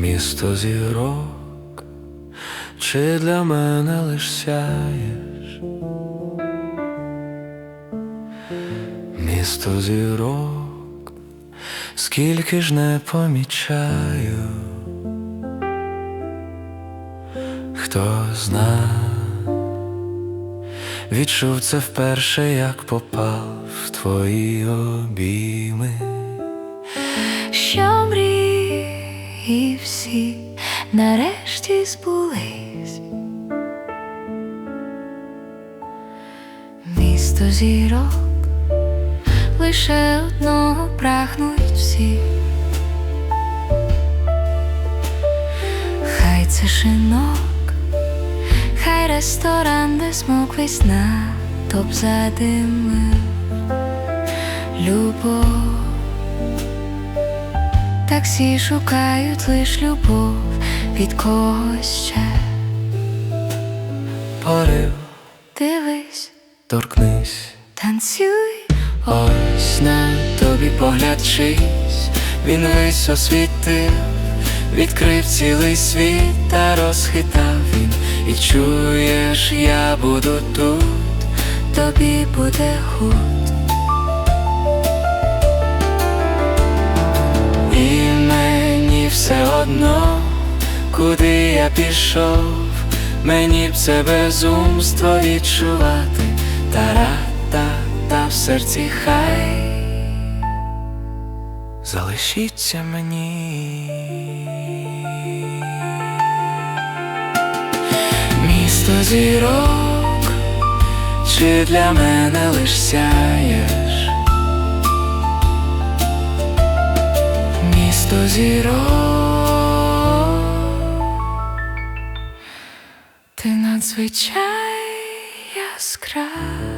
Місто зірок, чи для мене лиш сяєш? Місто зірок, скільки ж не помічаю, хто зна, відчув це вперше, як попав в твої обійми. що всі нарешті збулись. Місто зірок, лише одного прагнуть всі. Хай це шинок, хай ресторан, де смок весь натовп задимив любов. Таксі шукають лиш любов від когось ще. Порив, Дивись, торкнись. танцюй, Ось на тобі поглядчись, він весь освітив, відкрив цілий світ та розхитав він. І чуєш, я буду тут, тобі буде гуд. Все одно, куди я пішов, мені б це безумство відчувати, та-ра-та, та в серці хай залишіться мені. Місто зірок, чи для мене лиш сяєш? Місто зірок, Ти надзвичай яскрава.